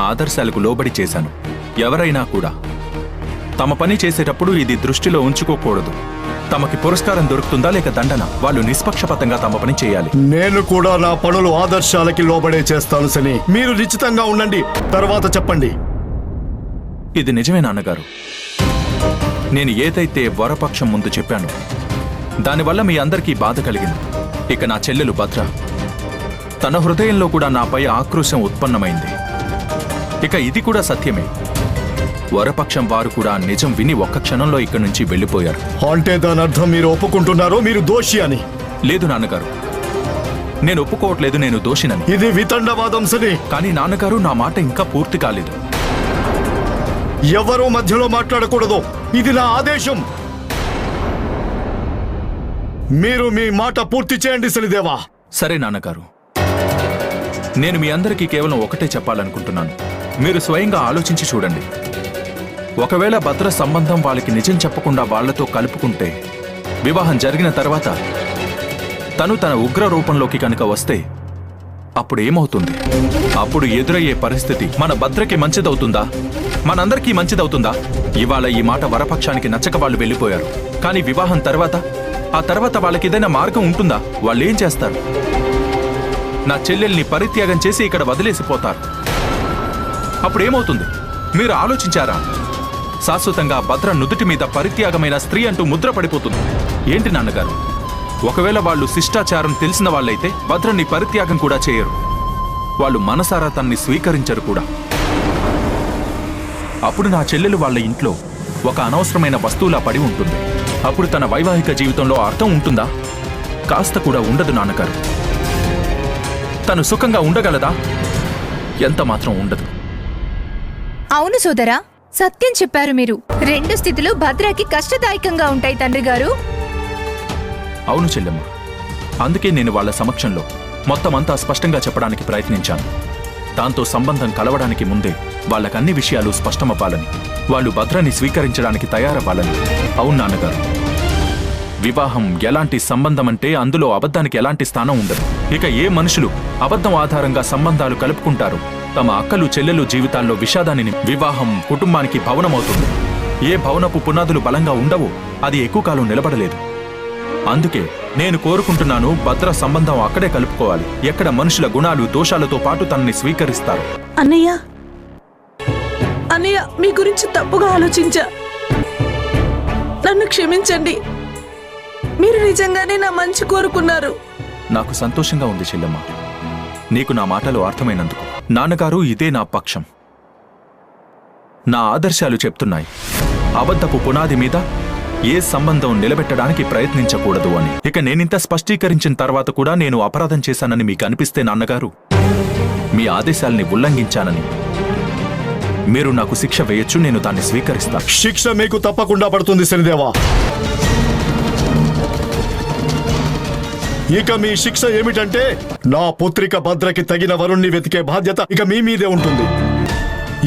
ఆదర్శాలకు లోబడి చేశాను. ఎవరైనా కూడా తమ పని చేసేటప్పుడు ఇది దృష్టిలో ఉంచుకోకూడదు. తమకి పురస్కారం దొరుకుతుందా లేక దండన? వాళ్ళు నిష్పక్షపాతంగా తమ పని చేయాలి. నేను కూడా నా పనులు ఆదర్శాలకి లోబడే చేస్తాను సని మీరు నిశ్చితంగా ఉండండి. తర్వాత చెప్పండి. ఇది నిజమే నాన్నగారు. నేను ఏదైతే వరపక్షం ముందు చెప్పానో దానివల్ల మీ అందరికీ బాధ కలిగింది. ఇక నా చెల్లెలు భద్ర. తన హృదయంలో కూడా నాపై ఆక్రోశం ఉత్పన్నమైంది. ఇక ఇది కూడా సత్యమే. వరపక్షం వారు కూడా నిజం విని ఒక్క క్షణంలో ఇక్కడి నుంచి వెళ్ళిపోయారు. అంటే దాని అర్థం మీరు ఒప్పుకుంటున్నారో మీరు దోషి అని. లేదు నాన్నగారు. నేను ఒప్పుకోవట్లేదు నేను దోషినని. ఇది వితండవాదం సని కానీ నాన్నగారు నా మాట ఇంకా పూర్తి కాలేదు. ఎవరూ మధ్యలో మాట్లాడకూడదు. ఇది నా ఆదేశం. మీరు మీ మాట పూర్తి చేయండి శనిదేవా సరే నాన్నగారు. నేను మీ అందరికీ కేవలం ఒకటే చెప్పాలనుకుంటున్నాను. మీరు స్వయంగా ఆలోచించి చూడండి. ఒకవేళ భద్ర సంబంధం వాళ్ళకి నిజం చెప్పకుండా వాళ్ళతో కలుపుకుంటే వివాహం జరిగిన తర్వాత తను తన ఉగ్ర రూపంలోకి కనుక వస్తే అప్పుడు ఏమవుతుంది? అప్పుడు ఎదురయ్యే పరిస్థితి మన భద్రకి మంచిదవుతుందా? మనందరికీ మంచిదవుతుందా? ఇవాళ ఈ మాట వరపక్షానికి నచ్చక వాళ్ళు వెళ్ళిపోయారు. కానీ వివాహం తర్వాత ఆ తర్వాత వాళ్ళకి ఏదైనా మార్గం ఉంటుందా? వాళ్ళు ఏం చేస్తారు? నా చెల్లెల్ని పరిత్యాగం చేసి ఇక్కడ వదిలేసిపోతారు. అప్పుడు ఏమవుతుంది మీరు ఆలోచించారా? శాశ్వతంగా భద్ర నుదుటి మీద పరిత్యాగమైన స్త్రీ అంటూ ముద్ర పడిపోతుంది. ఏంటి నాన్నగారు? ఒకవేళ వాళ్ళు శిష్టాచారం తెలిసిన వాళ్ళైతే భద్రని పరిత్యాగం కూడా చేయరు. వాళ్ళు మనసారా తన్ని స్వీకరించరు కూడా. అప్పుడు నా చెల్లెలు వాళ్ళ ఇంట్లో ఒక అనవసరమైన వస్తువులా పడి ఉంటుంది. అప్పుడు తన వైవాహిక జీవితంలో అర్థం ఉంటుందా? కాస్త కూడా ఉండదు నాన్నగారు. తను సుఖంగా ఉండగలదా? ఎంత మాత్రం ఉండదు. అవును సోదరా సత్యం చెప్పారు మీరు. రెండు స్థితులు భద్రకి కష్టదాయకంగా ఉంటాయి తండ్రి గారు. అవును చెల్లెమ్మ. అందుకే నేను వాళ్ళ సమక్షంలో మొత్తం అంతా స్పష్టంగా చెప్పడానికి ప్రయత్నించాను. దాంతో సంబంధం కలవడానికి ముందే వాళ్ళకన్ని విషయాలు స్పష్టమవ్వాలని వాళ్ళు భద్రని స్వీకరించడానికి తయారవ్వాలని. అవును నాన్నగారు. వివాహం ఎలాంటి సంబంధం అంటే అందులో అబద్ధానికి ఎలాంటి స్థానం ఉండదు. ఇక ఏ మనుషులు అబద్ధం ఆధారంగా సంబంధాలు కలుపుకుంటారు? తమ అక్కలు చెల్లెలు జీవితాల్లో విషాదాన్ని వివాహం కుటుంబానికి భవనమవుతుంది. ఏ భవనపు పునాదులు బలంగా ఉండవో అది ఎక్కువ కాలం నిలబడలేదు. అందుకే నేను కోరుకుంటున్నాను భద్ర సంబంధం అక్కడే కలుపుకోవాలి. ఎక్కడ మనుషుల గుణాలు దోషాలతో పాటు తనని స్వీకరిస్తారు. అన్నయ్య! అన్నయ్య మీ గురించి తప్పుగా ఆలోచించా. నన్ను క్షమించండి. మీరు నిజంగానే నా మంచి కోరుకున్నారు. నాకు సంతోషంగా ఉంది చెల్లెమ్మ. నీకు నా మాటలు అర్థమైనందుకు. నాన్నగారు ఇదే నా పక్షం. నా ఆదర్శాలు చెప్తున్నాయి. అబద్ధపు పునాది మీద ఏ సంబంధం నిలబెట్టడానికి ప్రయత్నించకూడదు అని. ఇక నేనింత స్పష్టీకరించిన తర్వాత కూడా నేను అపరాధం చేశానని మీకు అనిపిస్తే నాన్నగారు మీ ఆదేశాల్ని ఉల్లంఘించానని. మీరు నాకు శిక్ష వేయొచ్చు నేను దాన్ని స్వీకరిస్తాను. శిక్ష మీకు తప్పకుండా పడుతుంది శనిదేవా. ఇక మీ శిక్ష ఏమిటంటే నా పుత్రిక భద్రకి తగిన వరుణ్ణి వెతికే బాధ్యత ఇక మీ మీదే ఉంటుంది.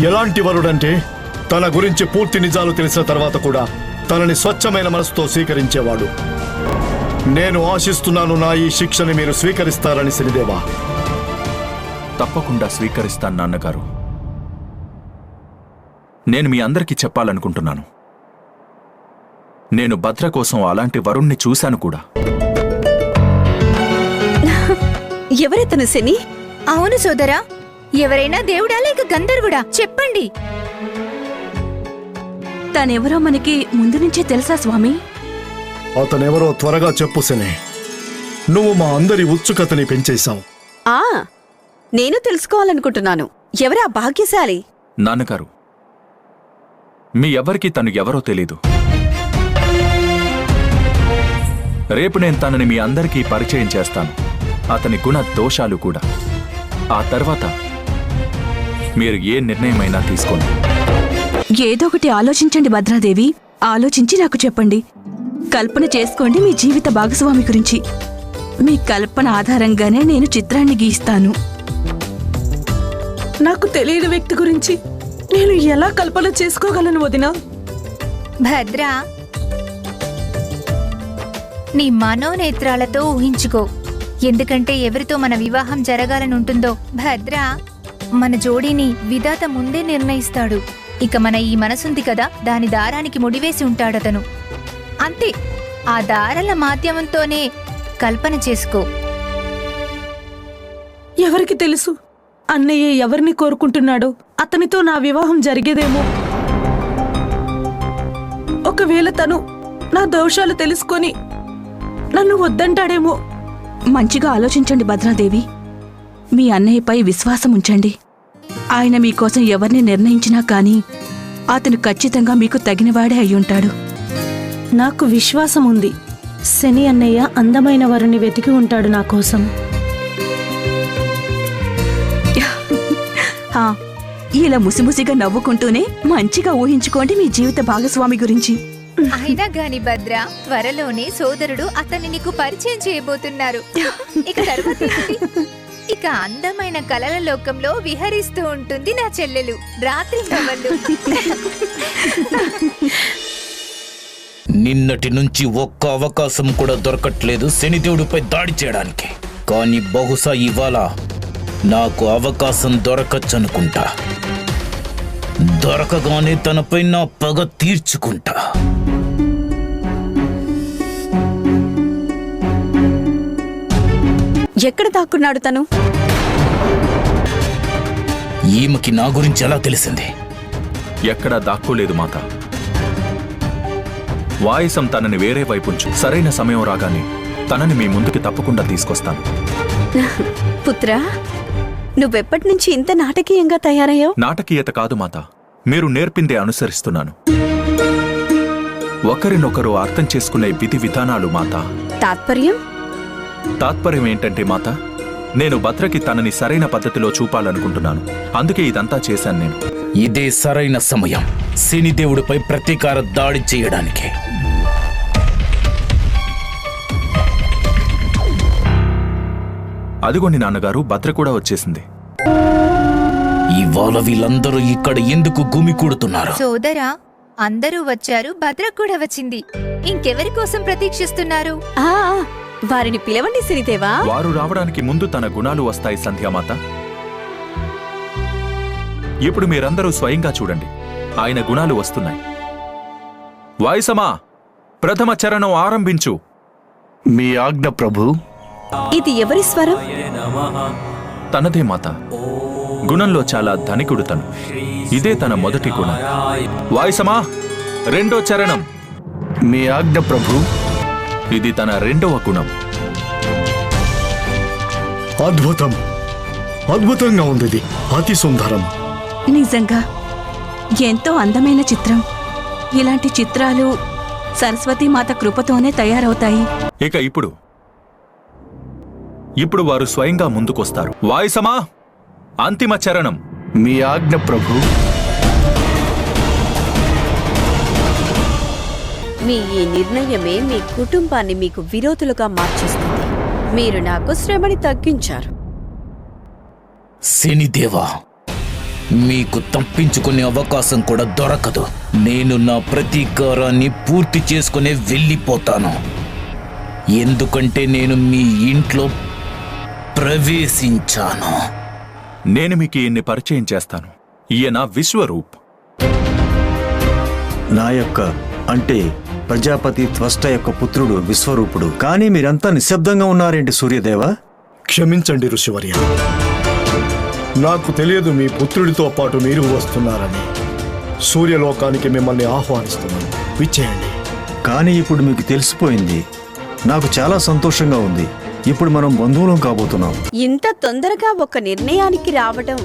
ఎలాంటి వరుడంటే తన గురించి పూర్తి నిజాలు తెలిసిన తర్వాత కూడా తనని స్వచ్ఛమైన మనసుతో స్వీకరించేవాడు. నేను ఆశిస్తున్నాను నా ఈ శిక్షని మీరు స్వీకరిస్తారని శనిదేవా. తప్పకుండా స్వీకరిస్తాను నాన్నగారు. నేను మీ అందరికీ చెప్పాలనుకుంటున్నాను. నేను భద్ర కోసం అలాంటి వరుణ్ణి చూశాను కూడా. ఎవరెతను శని? అవును సోదరా. ఎవరైనా దేవుడా లేక గంధర్వుడా? చెప్పండి. తనెవరో మనకి ముందు నుంచే తెలుసా స్వామి? అతనెవరో త్వరగా చెప్పు శని. నువ్వు మా అందరి ఉత్సుకతని పెంచేశావు. ఆ నేను తెలుసుకోవాలనుకుంటున్నాను. ఎవరా భాగ్యశాలి? నాన్నగారు మీ ఎవరికి తను ఎవరో తెలీదు. రేపు నేను తనని మీ అందరికీ పరిచయం చేస్తాను. అతని గుణ దోషాలు కూడా. ఆ తర్వాత మీరు ఏ నిర్ణయమైనా తీసుకోండి. ఏదో ఒకటి ఆలోచించండి భద్రాదేవి. ఆలోచించి నాకు చెప్పండి. కల్పన చేసుకోండి మీ జీవిత భాగస్వామి గురించి. మీ కల్పన ఆధారంగానే నేను చిత్రాన్ని గీస్తాను. నాకు తెలియని వ్యక్తి గురించి నేను ఎలా కల్పన చేసుకోగలను వదినా? భద్ర నీ మనోనేత్రాలతో ఊహించుకో. ఎందుకంటే ఎవరితో మన వివాహం జరగాలని ఉంటుందో భద్ర మన జోడీని విధాత ముందే నిర్ణయిస్తాడు. ఇక మన ఈ మనసుంది కదా దాని దారానికి ముడివేసి ఉంటాడతను. అంతే ఆ దారాల మాధ్యమంతోనే కల్పన చేసుకో. ఎవరికి తెలుసు? అన్నయ్య ఎవరిని కోరుకుంటున్నాడో? అతనితో నా వివాహం జరిగేదేమో? ఒకవేళ తను నా దోషాలు తెలుసుకొని నన్ను వద్దంటాడేమో? మంచిగా ఆలోచించండి భద్రాదేవి. మీ అన్నయ్యపై విశ్వాసం ఉంచండి. ఆయన మీకోసం ఎవరిని నిర్ణయించినా కానీ అతను ఖచ్చితంగా మీకు తగినవాడే అయ్యుంటాడు. నాకు విశ్వాసం ఉంది. శని అన్నయ్య అందమైన వారిని వెతికి ఉంటాడు నా కోసం. ఇలా ముసిముసిగా నవ్వుకుంటూనే మంచిగా ఊహించుకోండి మీ జీవిత భాగస్వామి గురించి. అయినా గాని భద్ర త్వరలోనే సోదరుడు అతన్ని నీకు పరిచయం చేయబోతున్నారు. ఇక తర్వాత ఇక అందమైన కలల లోకంలో విహరిస్తూ ఉంటుంది నా చెల్లెలు. రాత్రి నవళ్ళు నిన్నటి నుంచి ఒక్క అవకాశం కూడా దొరకట్లేదు శనిదేవుడిపై దాడి చేయడానికి. కానీ బహుశా ఇవాళ నాకు అవకాశం దొరకచ్చనుకుంటా. దొరకగానే తనపై నా పగ తీర్చుకుంటా. ఎక్కడ దాక్కున్నాడు తను? ఈమెకి నా గురించి ఎలా తెలిసింది? ఎక్కడా దాక్కోలేదు మాత. వాయిసం తనని వేరే వైపుంచు సరైన సమయం రాగానే తనని మీ ముందుకి తప్పకుండా తీసుకొస్తాను. పుత్రా నువ్వెప్పటి నుంచి ఇంత నాటకీయంగా తయారయ్యావు? నాటకీయత కాదు మాత. మీరు నేర్పిందే అనుసరిస్తున్నాను. ఒకరినొకరు అర్థం చేసుకునే విధి విధానాలు మాత. తాత్పర్యం? తాత్పర్యం ఏంటంటే మాత నేను భద్రకి తనని సరైన పద్ధతిలో చూపాలనుకుంటున్నాను. అందుకే ఇదంతా చేశాను నేను. ఇదే సరైన సమయం. శనిదేవుడిపై ప్రతీకార దాడి చేయడానికి. అదిగోండి నాన్నగారు భద్ర కూడా వచ్చేసింది. ఇవాళ వీళ్ళందరూ ఇక్కడ ఎందుకు గుమికూడుతున్నారు సోదరా అందరూ వచ్చారు భద్ర కూడా వచ్చింది. ఇంకెవరి కోసం ప్రతీక్షిస్తున్నారు? ఆ వారిని పిలవండి శనిదేవా వారు రావడానికి ముందు తన గుణాలు వస్తాయి సంధ్యామాత. ఇప్పుడు మీరందరూ స్వయంగా చూడండి. ఆయన గుణాలు వస్తున్నాయి. వాయుసమా? ప్రథమ చరణం ఆరంభించు. మీ ఆజ్ఞ ప్రభు. ఇది ఎవరి స్వరం? తనదే మాత. గుణంలో చాలా ధనికుడు తను. ఇదే తన మొదటి గుణం. వాయుసమా? రెండో చరణం. మీ ఆజ్ఞ ప్రభు. ఇది తన రెండవ గుణం. అద్భుతం. అద్భుతంగా ఉంది ఇది. అతి సుందరం. నిజంగా ఎంతో అందమైన చిత్రం. ఇలాంటి చిత్రాలు సరస్వతీమాత కృపతోనే తయారవుతాయి. ఇక ఇప్పుడు. ఇప్పుడు వారు స్వయంగా ముందుకొస్తారు. వాయుసమా? అంతిమ చరణం. మీ ఆజ్ఞ ప్రభు మీ ఈ నిర్ణయమే మీ కుటుంబాన్ని మీకు విరోధులుగా మార్చేస్తుంది. మీరు నాకు శ్రమని తగ్గించారు. శనిదేవా మీకు తప్పించుకునే అవకాశం కూడా దొరకదు. నేను నా ప్రతీకారాన్ని పూర్తి చేసుకునే వెళ్ళిపోతాను. ఎందుకంటే నేను మీ ఇంట్లో ప్రవేశించాను. నేను మీకు ఈయన్ని పరిచయం చేస్తాను. ఈయన విశ్వరూప్. నా యొక్క అంటే ప్రజాపతి త్వష్ట యొక్క పుత్రుడు విశ్వరూపుడు. కానీ మీరంతా నిశ్శబ్దంగా ఉన్నారేంటి సూర్యదేవ? క్షమించండి ఋషివర్య. నాకు తెలియదు మీ పుత్రుడితో పాటు మీరు వస్తున్నారని. సూర్యలోకానికి మిమ్మల్ని ఆహ్వానిస్తున్నాను. విచ్చేయండి. కానీ ఇప్పుడు మీకు తెలిసిపోయింది. నాకు చాలా సంతోషంగా ఉంది. ఇప్పుడు మనం బంధువులం కాబోతున్నాం. ఇంత తొందరగా ఒక నిర్ణయానికి రావడం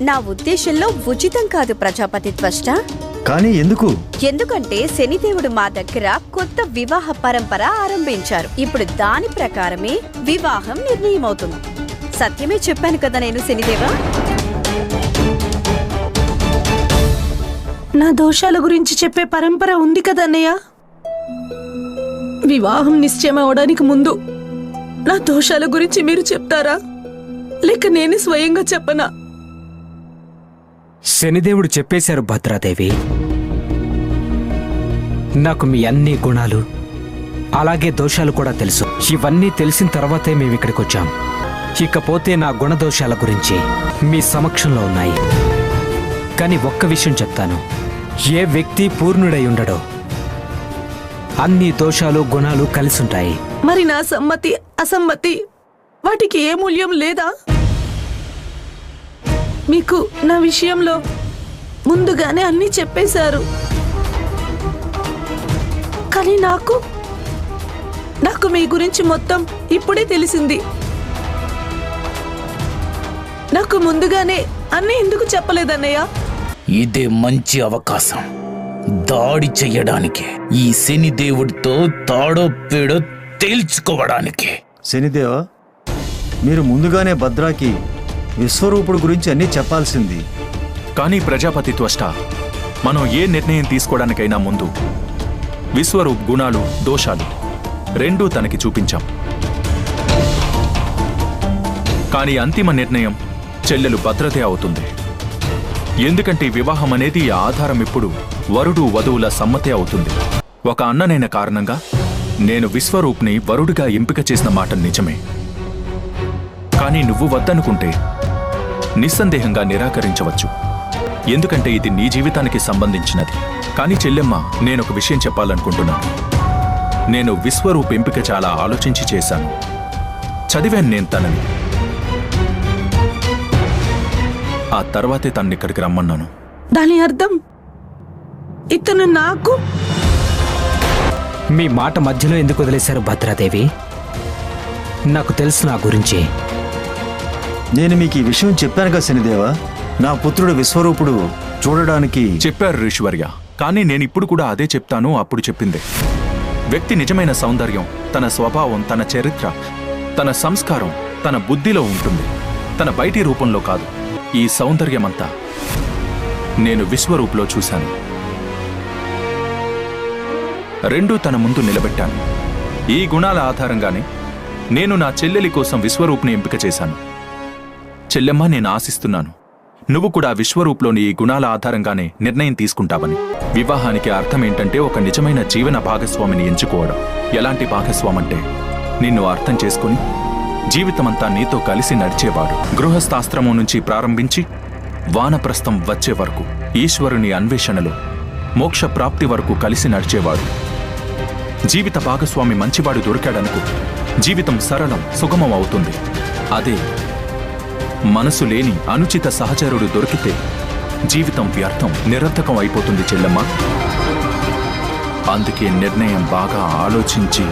నా ఉద్దేశంలో ఉచితం కాదు ప్రజాపతి త్వష్ట. కానీ ఎందుకు? ఎందుకంటే శనిదేవుడు మా దగ్గర కొత్త వివాహ పరంపర ఆరంభించారు. ఇప్పుడు దాని ప్రకారమే వివాహం నిర్ణయమవుతుంది. సత్యమే చెప్పాను కదా నేను శనిదేవా? నా దోషాల గురించి చెప్పే పరంపర ఉంది కదన్నయ్య వివాహం నిశ్చయం అవడానికి ముందు నా దోషాల గురించి మీరు చెప్తారా? లేక నేనే స్వయంగా చెప్పనా? శనిదేవుడు చెప్పేశారు భద్రాదేవి. నాకు మీ అన్ని గుణాలు అలాగే దోషాలు కూడా తెలుసు. ఇవన్నీ తెలిసిన తర్వాతే మేము ఇక్కడికి వచ్చాం ఇకపోతే నా గుణదోషాల గురించి మీ సమక్షంలో ఉన్నాయి. కానీ ఒక్క విషయం చెప్తాను. ఏ వ్యక్తి పూర్ణుడై ఉండడో అన్ని దోషాలు గుణాలు కలిసుంటాయి. మరి నా సమ్మతి అసమ్మతి వాటికి ఏ మూల్యం లేదా? మీకు నా విషయంలో ముందుగానే అన్నీ చెప్పేశారు. కానీ నాకు నాకు మీ గురించి మొత్తం ఇప్పుడే తెలిసింది. నాకు ముందుగానే అన్నీ ఎందుకు చెప్పలేదన్నయ్య? ఇదే మంచి అవకాశం. దాడి చెయ్యడానికి ఈ శని దేవుడితో తాడో పేడో తేల్చుకోవడానికి. శనిదేవ మీరు ముందుగానే భద్రాకి విశ్వరూపుడు గురించి అన్నీ చెప్పాల్సింది. కానీ ప్రజాపతి త్వష్ట. మనం ఏ నిర్ణయం తీసుకోవడానికైనా ముందు విశ్వరూప్ గుణాలు దోషాలు రెండూ తనకి చూపించాం. కానీ అంతిమ నిర్ణయం చెల్లెలు భద్రతే అవుతుంది. ఎందుకంటే వివాహం అనేది ఆధారం ఇప్పుడు వరుడు వధువుల సమ్మతే అవుతుంది. ఒక అన్ననైన కారణంగా నేను విశ్వరూప్ని వరుడిగా ఎంపిక చేసిన మాట నిజమే. కానీ నువ్వు వద్దనుకుంటే నిస్సందేహంగా నిరాకరించవచ్చు. ఎందుకంటే ఇది నీ జీవితానికి సంబంధించినది. కానీ చెల్లెమ్మ నేను ఒక విషయం చెప్పాలనుకుంటున్నాను. నేను విశ్వరూప్ ఎంపిక చాలా ఆలోచించి చేశాను. చదివాను నేను తనని. ఆ తర్వాతే తనని ఇక్కడికి రమ్మన్నాను. దాని అర్థం? ఇతను నాకు? మీ మాట మధ్యలో ఎందుకు వదిలేశారు భద్రాదేవి? నాకు తెలుసు నా గురించి. నేను మీకు ఈ విషయం చెప్పానుగా శనిదేవా? నా పుత్రుడు విశ్వరూపుడు చూడడానికి చెప్పారు ఋషివర్య. కానీ నేను ఇప్పుడు కూడా అదే చెప్తాను అప్పుడు చెప్పిందే. వ్యక్తి నిజమైన సౌందర్యం తన స్వభావం తన చరిత్ర తన సంస్కారం తన బుద్ధిలో ఉంటుంది. తన బయటి రూపంలో కాదు. ఈ సౌందర్యమంతా నేను విశ్వరూపులో చూశాను. రెండూ తన ముందు నిలబెట్టాను. ఈ గుణాల ఆధారంగానే నేను నా చెల్లెలి కోసం విశ్వరూప్ని ఎంపిక చేశాను. చెల్లెమ్మ నేను ఆశిస్తున్నాను. నువ్వు కూడా విశ్వరూప్లోని ఈ గుణాల ఆధారంగానే నిర్ణయం తీసుకుంటావని. వివాహానికి అర్థం ఏంటంటే ఒక నిజమైన జీవన భాగస్వామిని ఎంచుకోవడం. ఎలాంటి భాగస్వామంటే నిన్ను అర్థం చేసుకుని జీవితమంతా నీతో కలిసి నడిచేవాడు. గృహస్థాస్త్రము నుంచి ప్రారంభించి వానప్రస్థం వచ్చే వరకు ఈశ్వరుని అన్వేషణలో మోక్ష ప్రాప్తి వరకు కలిసి నడిచేవాడు. జీవిత భాగస్వామి మంచివాడు దొరికాడనుకో జీవితం సరళం సుగమం అవుతుంది. అదే మనసు లేని అనుచిత సహచరుడు దొరికితే జీవితం వ్యర్థం నిరర్థకం అయిపోతుంది చెల్లెమ్మ. అందుకే నిర్ణయం బాగా ఆలోచించి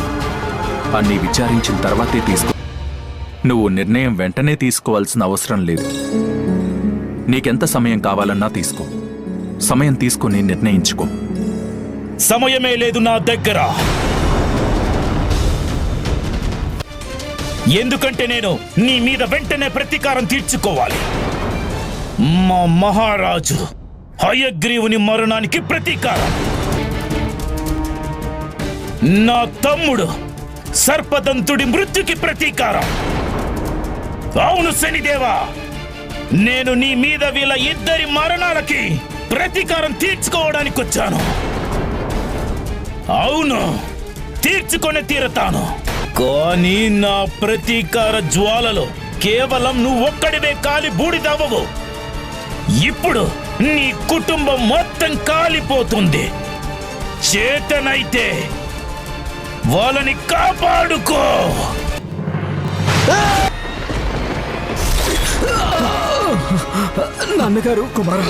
అన్ని విచారించిన తర్వాతే తీసుకో. నువ్వు నిర్ణయం వెంటనే తీసుకోవాల్సిన అవసరం లేదు. నీకెంత సమయం కావాలన్నా తీసుకో. సమయం తీసుకుని నిర్ణయించుకో. సమయమే లేదు నా దగ్గర. ఎందుకంటే నేను నీ మీద వెంటనే ప్రతీకారం తీర్చుకోవాలి. మా మహారాజు హయగ్రీవుని మరణానికి ప్రతీకారం. నా తమ్ముడు సర్పదంతుడి మృత్యుకి ప్రతీకారం. అవును శనిదేవా నేను నీ మీద వీళ్ళ ఇద్దరి మరణాలకి ప్రతీకారం తీర్చుకోవడానికి వచ్చాను అవును తీర్చుకొని తీరతాను. కానీ నా ప్రతీకార జ్వాలలో కేవలం నువ్వు ఒక్కడివే కాలి బూడిదవ్వవు. ఇప్పుడు నీ కుటుంబం మొత్తం కాలిపోతుంది. చేతనైతే వాళ్ళని కాపాడుకో. నాన్నగారు కుమార.